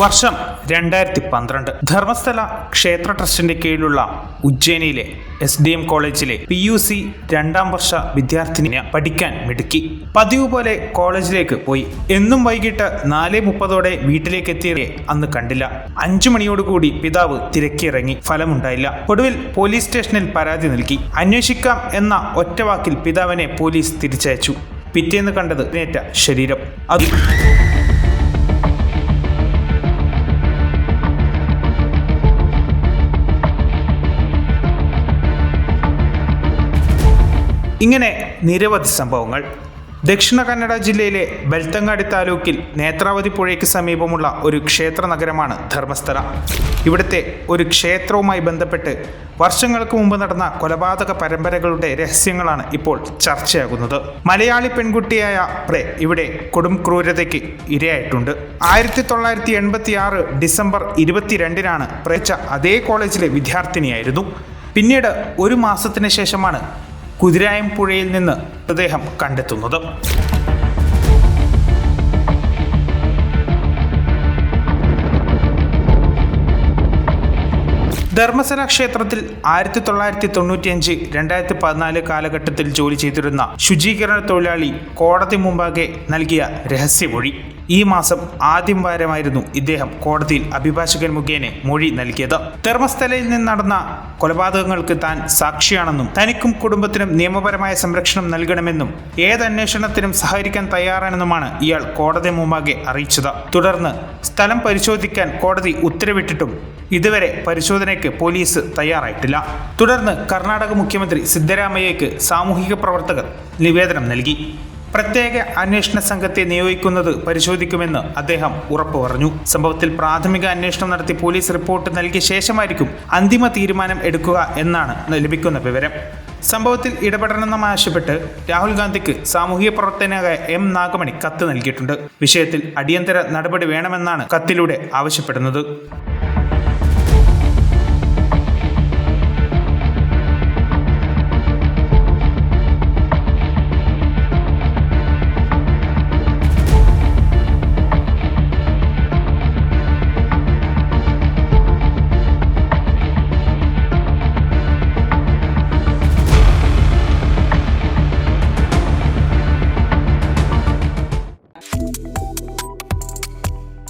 വർഷം രണ്ടായിരത്തി പന്ത്രണ്ട് ധർമ്മസ്ഥല ക്ഷേത്ര ട്രസ്റ്റിന്റെ കീഴിലുള്ള ഉജ്ജയിനിയിലെ എസ് ഡി എം കോളേജിലെ പി യു സി രണ്ടാം വർഷ വിദ്യാർത്ഥിനിയെ പഠിക്കാൻ മിടുക്കി. പതിവ് പോലെ കോളേജിലേക്ക് പോയി. എന്നും വൈകിട്ട് നാല് മുപ്പതോടെ വീട്ടിലേക്ക് എത്തിയവരെ അന്ന് കണ്ടില്ല. അഞ്ചു മണിയോടുകൂടി പിതാവ് തിരക്കിയിറങ്ങി ഫലമുണ്ടായില്ല. ഒടുവിൽ പോലീസ് സ്റ്റേഷനിൽ പരാതി നൽകി. അന്വേഷിക്കാം എന്ന ഒറ്റവാക്കിൽ പിതാവിനെ പോലീസ് തിരിച്ചയച്ചു. പിറ്റേന്ന് കണ്ടത് നേറ്റ ശരീരം. അത് ഇങ്ങനെ നിരവധി സംഭവങ്ങൾ. ദക്ഷിണ കന്നഡ ജില്ലയിലെ ബെൽത്തങ്ങാടി താലൂക്കിൽ നേത്രാവതി പുഴയ്ക്ക് സമീപമുള്ള ഒരു ക്ഷേത്ര നഗരമാണ് ധർമ്മസ്ഥല. ഇവിടുത്തെ ഒരു ക്ഷേത്രവുമായി ബന്ധപ്പെട്ട് വർഷങ്ങൾക്ക് മുമ്പ് നടന്ന കൊലപാതക പരമ്പരകളുടെ രഹസ്യങ്ങളാണ് ഇപ്പോൾ ചർച്ചയാകുന്നത്. മലയാളി പെൺകുട്ടിയായ പ്രേ ഇവിടെ കൊടും ക്രൂരതയ്ക്ക് ഇരയായിട്ടുണ്ട്. ആയിരത്തി തൊള്ളായിരത്തി എൺപത്തി ആറ് ഡിസംബർ ഇരുപത്തിരണ്ടിനാണ് പ്രേച്ച അതേ കോളേജിലെ വിദ്യാർത്ഥിനിയായിരുന്നു. പിന്നീട് ഒരു മാസത്തിന് ശേഷമാണ് കുതിരായം പുഴയിൽ നിന്ന് മൃതദേഹം കണ്ടെത്തുന്നത്. ധർമ്മസല ക്ഷേത്രത്തിൽ ആയിരത്തി തൊള്ളായിരത്തി തൊണ്ണൂറ്റിയഞ്ച് രണ്ടായിരത്തി പതിനാല് കാലഘട്ടത്തിൽ ജോലി ചെയ്തിരുന്ന ശുചീകരണ തൊഴിലാളി കോടതി മുമ്പാകെ നൽകിയ രഹസ്യമൊഴി. ഈ മാസം ആദ്യം വാരമായിരുന്നു ഇദ്ദേഹം കോടതിയിൽ അഭിഭാഷകൻ മുഖേന മൊഴി നൽകിയത്. ധർമ്മസ്ഥലയിൽ നിന്ന് നടന്ന കൊലപാതകങ്ങൾക്ക് താൻ സാക്ഷിയാണെന്നും തനിക്കും കുടുംബത്തിനും നിയമപരമായ സംരക്ഷണം നൽകണമെന്നും ഏത് അന്വേഷണത്തിനും സഹകരിക്കാൻ തയ്യാറാണെന്നുമാണ് ഇയാൾ കോടതി മുമ്പാകെ അറിയിച്ചത്. തുടർന്ന് സ്ഥലം പരിശോധിക്കാൻ കോടതി ഉത്തരവിട്ടിട്ടും ഇതുവരെ പരിശോധനയ്ക്ക് പോലീസ് തയ്യാറായിട്ടില്ല. തുടർന്ന് കർണാടക മുഖ്യമന്ത്രി സിദ്ധരാമയ്യയ്ക്ക് സാമൂഹിക പ്രവർത്തകർ നിവേദനം നൽകി. പ്രത്യേക അന്വേഷണ സംഘത്തെ നിയോഗിക്കുന്നത് പരിശോധിക്കുമെന്ന് അദ്ദേഹം ഉറപ്പു പറഞ്ഞു. സംഭവത്തിൽ പ്രാഥമിക അന്വേഷണം നടത്തി പോലീസ് റിപ്പോർട്ട് നൽകിയ ശേഷമായിരിക്കും അന്തിമ തീരുമാനം എടുക്കുക എന്നാണ് ലഭിക്കുന്ന വിവരം. സംഭവത്തിൽ ഇടപെടണമെന്നാവശ്യപ്പെട്ട് രാഹുൽ ഗാന്ധിക്ക് സാമൂഹിക പ്രവർത്തകനായ എം നാഗമണി കത്ത് നൽകിയിട്ടുണ്ട്. വിഷയത്തിൽ അടിയന്തര നടപടി വേണമെന്നാണ് കത്തിലൂടെ ആവശ്യപ്പെടുന്നത്.